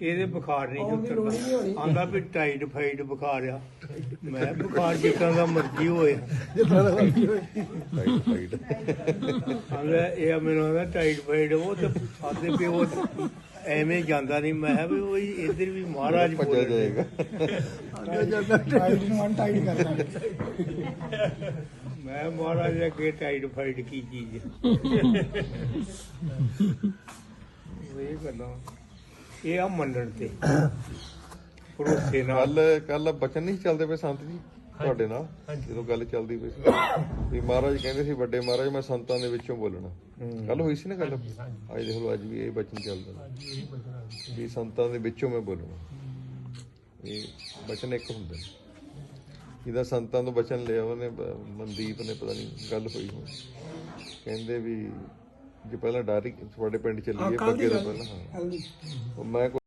ਇਹਦੇ ਬੁਖਾਰ ਨਹੀਂ ਉਤਰਦਾ। ਆਂਦਾ ਵੀ ਟਾਈਫਾਈਡ ਬੁਖਾਰ ਆ। ਮੈਂ ਬੁਖਾਰ ਜਿੱਦਾਂ ਦਾ ਮਰਜ਼ੀ ਹੋਏ। ਟਾਈਟ ਆਂਦਾ ਇਹ ਮੈਨੂੰ ਆਂਦਾ ਟਾਈਫਾਈਡ ਉਹ ਤੇ ਆਦੇ ਵੀ ਉਹ ਐਵੇਂ ਜਾਂਦਾ ਨਹੀਂ। ਮੈਂ ਕਿਹਾ ਵੀ ਉਹ ਇੱਧਰ ਵੀ ਮਹਾਰਾਜ ਬੋਲ ਜਾਏਗਾ। ਟਾਈਟ ਨੂੰ ਅਨਟਾਈਟ ਕਰ ਦਾਂਗੇ ਮੈਂ ਮਹਾਰਾਜ ਅੱਗੇ ਟਾਈਫਾਈਡ ਕੀ ਚੀਜ਼ ਹੈ ਉਹ ਇਹ ਗੱਲਾਂ। ਇਹ ਆ ਮੰਨਣ ਤੇ। ਭਰੋਸੇ ਨਾਲ। ਕੱਲ ਕੱਲ ਬਚਨ ਨਹੀਂ ਚੱਲਦੇ ਪਏ ਸੰਤ ਜੀ ਤੁਹਾਡੇ ਨਾਲ ਜਦੋਂ ਗੱਲ ਚੱਲਦੀ ਪਈ ਸੀ। ਵੀ ਮਹਾਰਾਜ ਕਹਿੰਦੇ ਸੀ ਵੱਡੇ ਮਹਾਰਾਜ ਮੈਂ ਸੰਤਾਂ ਦੇ ਵਿੱਚੋਂ ਬੋਲਣਾ। ਕੱਲ ਹੋਈ ਸੀ ਨਾ ਗੱਲ? ਅੱਜ ਦੇਖ ਲਓ ਅੱਜ ਵੀ ਇਹ ਬਚਨ ਚੱਲਦਾ। ਵੀ ਸੰਤਾਂ ਦੇ ਵਿੱਚੋਂ ਮੈਂ ਬੋਲਣਾ। ਇਹ ਬਚਨ ਇੱਕ ਹੁੰਦੇ। ਨੇ ਜਿਹਦਾ ਸੰਤਾਂ ਤੋਂ ਬਚਨ ਲਿਆ ਉਹਨੇ ਮਨਦੀਪ ਨੇ ਪਤਾ ਨਹੀਂ ਗੱਲ ਹੋਈ ਹੋਣੀ। ਕਹਿੰਦੇ ਵੀ ਜੇ ਪਹਿਲਾਂ ਡਾਰੀ ਤੁਹਾਡੇ ਪਿੰਡ ਚੱਲੀਏ ਬੱਗੇ ਤੋਂ ਪਹਿਲਾਂ ਹਾਂ ਕੱਲ ਦੀ। ਉਹ ਮੈਂ